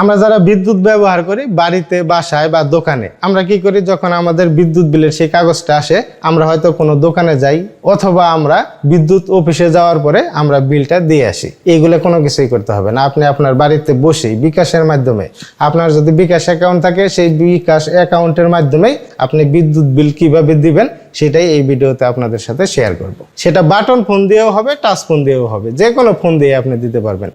আমরা যারা বিদ্যুৎ ব্যবহার করি বাড়িতে, বাসায় বা দোকানে, আমরা কি করি? যখন আমাদের বিদ্যুৎ বিলের সেই কাগজটা আসে, আমরা হয়তো কোনো দোকানে যাই অথবা আমরা বিদ্যুৎ অফিসে যাওয়ার পরে আমরা বিলটা দিয়ে আসি। এইগুলো কোনো কিছুই করতে হবে না। আপনি আপনার বাড়িতে বসেই বিকাশের মাধ্যমে, আপনার যদি বিকাশ অ্যাকাউন্ট থাকে, সেই বিকাশ অ্যাকাউন্টের মাধ্যমেই আপনি বিদ্যুৎ বিল কীভাবে দিবেন, সেটাই এই ভিডিওতে আপনাদের সাথে শেয়ার করব। সেটা বাটন ফোন দিয়েও হবে, টাচ ফোন দিয়েও হবে। যে কোনো ফোন দিয়ে আপনি দিতে পারবেন।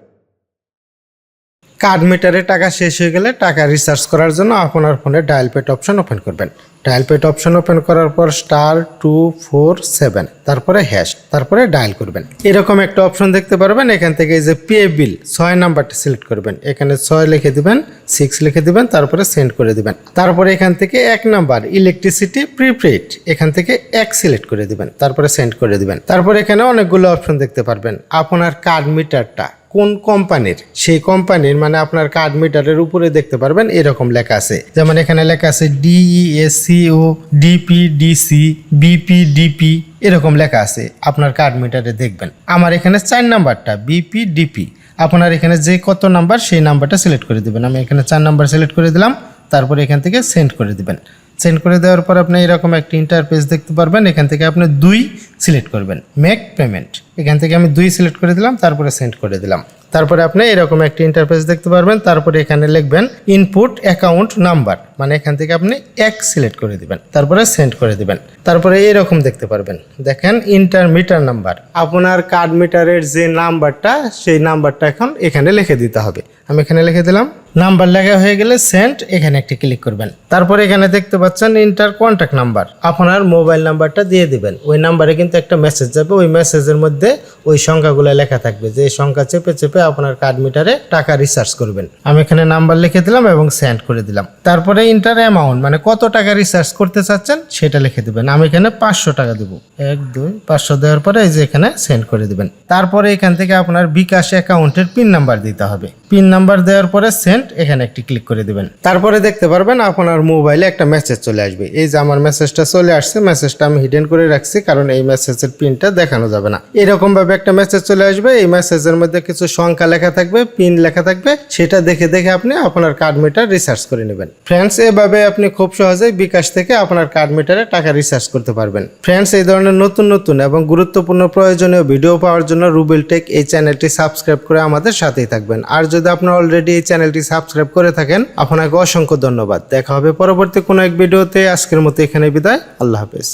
কার্ড মিটারে টাকা শেষ হয়ে গেলে টাকা রিচার্জ করার জন্য আপনার ফোনে ডায়াল পেট অপশন ওপেন করবেন। ডায়াল পেট অপশন ওপেন করার পর স্টার টু ফোর সেভেন তারপরে হ্যাশ তারপরে ডায়াল করবেন। এরকম একটা অপশন দেখতে পারবেন, এখান থেকে যে পে বিল ছয় নাম্বারটা সিলেক্ট করবেন। এখানে ছয় লিখে দিবেন সিক্স লিখে দিবেন, তারপরে সেন্ড করে দিবেন। তারপরে এখান থেকে এক নাম্বার ইলেকট্রিসিটি প্রিপেড এখান থেকে এক সিলেক্ট করে দিবেন, তারপরে সেন্ড করে দিবেন। তারপরে এখানে অনেকগুলো অপশন দেখতে পারবেন। আপনার কার্ড মিটারটা কোন কোম্পানির সেই কোম্পানির মানে আপনার কার্ড মিটারের উপরে দেখতে পারবেন, এরকম লেখা আছে। যেমন এখানে লেখা আছে ডিইএসিও ডিপিডিসি বিপিডিপি এরকম লেখা আছে। আপনার কার্ড মিটারে দেখবেন। আমার এখানে চার নাম্বারটা বিপিডিপি আপনার এখানে যে কত নাম্বার, সেই নাম্বারটা সিলেক্ট করে দেবেন। আমি এখানে চার নাম্বার সিলেক্ট করে দিলাম, তারপরে এখান থেকে সেন্ড করে দিবেন। সেন্ড করে দেওয়ার পর আপনি এরকম একটা ইন্টারফেস দেখতে পারবেন, এখান থেকে আপনি দুই সিলেক্ট করবেন মেক পেমেন্ট এখান থেকে আমি দুই সিলেক্ট করে দিলাম, তারপরে সেন্ড করে দিলাম। তারপরে আপনি এরকম একটা ইন্টারফেস দেখতে পারবেন, তারপরে এখানে লিখবেন ইনপুট অ্যাকাউন্ট নাম্বার মানে এখান থেকে আপনি এক সিলেক্ট করে দিবেন, তারপরে সেন্ড করে দিবেন। তারপরে এরকম দেখতে পারবেন। দেখেন ইন্টার মিটার নাম্বার আপনার কার্ড মিটারের যে নাম্বারটা সেই নাম্বারটা এখন এখানে লিখে দিতে হবে। আমি এখানে লিখে দিলাম নাম্বার লেখা হয়ে গেলে সেন্ড এখানে একটি ক্লিক করবেন। তারপরে এখানে দেখতে পাচ্ছেন ইন্টার কন্ট্যাক্ট নাম্বার আপনার মোবাইল নাম্বারটা দিয়ে দিবেন। ওই নাম্বারে কিন্তু একটা মেসেজ যাবে। ওই মেসেজের মধ্যে ওই সংখ্যাগুলো লেখা থাকবে। যে সংখ্যা চেপে চেপে আপনার কার্ড মিটারে টাকা রিচার্জ করবেন। আমি এখানে নাম্বার লিখে দিলাম এবং সেন্ড করে দিলাম। তারপরে ইন্টার অ্যামাউন্ট মানে কত টাকা রিচার্জ করতে চাচ্ছেন সেটা লিখে দিবেন। আমি এখানে পাঁচশো টাকা দেবো। এক, দুই, পাঁচশো দেওয়ার পরে এই যে এখানে সেন্ড করে দিবেন। তারপরে এখান থেকে আপনার বিকাশ অ্যাকাউন্টের পিন নাম্বার দিতে হবে। পিন নাম্বার দেওয়ার পরে সেন্ড এখানে একটি ক্লিক করে দিবেন। তারপরে দেখতে পারবেন আপনার মোবাইলে একটা মেসেজ চলে আসবে। এই যে আমার মেসেজটা চলে আসছে মেসেজটা আমি হিডেন করে রাখছি কারণ এই মেসেজের পিনটা দেখানো যাবে না। এরকম ভাবে একটা মেসেজ চলে আসবে, এই মেসেজের মধ্যে কিছু সংখ্যা লেখা থাকবে পিন লেখা থাকবে, সেটা দেখে দেখে আপনি আপনার কার্ড মিটার রিচার্জ করে নেবেন। ফ্রেন্ডস এভাবে আপনি খুব সহজেই বিকাশ থেকে আপনার কার্ড মিটারে টাকা রিচার্জ করতে পারবেন। ফ্রেন্ডস এই ধরনের নতুন নতুন এবং গুরুত্বপূর্ণ প্রয়োজনীয় ভিডিও পাওয়ার জন্য রুবেল টেক এই চ্যানেলটি সাবস্ক্রাইব করে আমাদের সাথেই থাকবেন। আর যদি আপনারা অলরেডি এই চ্যানেলটি সাবস্ক্রাইব করে থাকেন, আপনাকে অসংখ্য ধন্যবাদ। দেখা হবে পরবর্তী কোনো এক ভিডিওতে আজকের মতো এখানে বিদায়। আল্লাহ হাফেজ।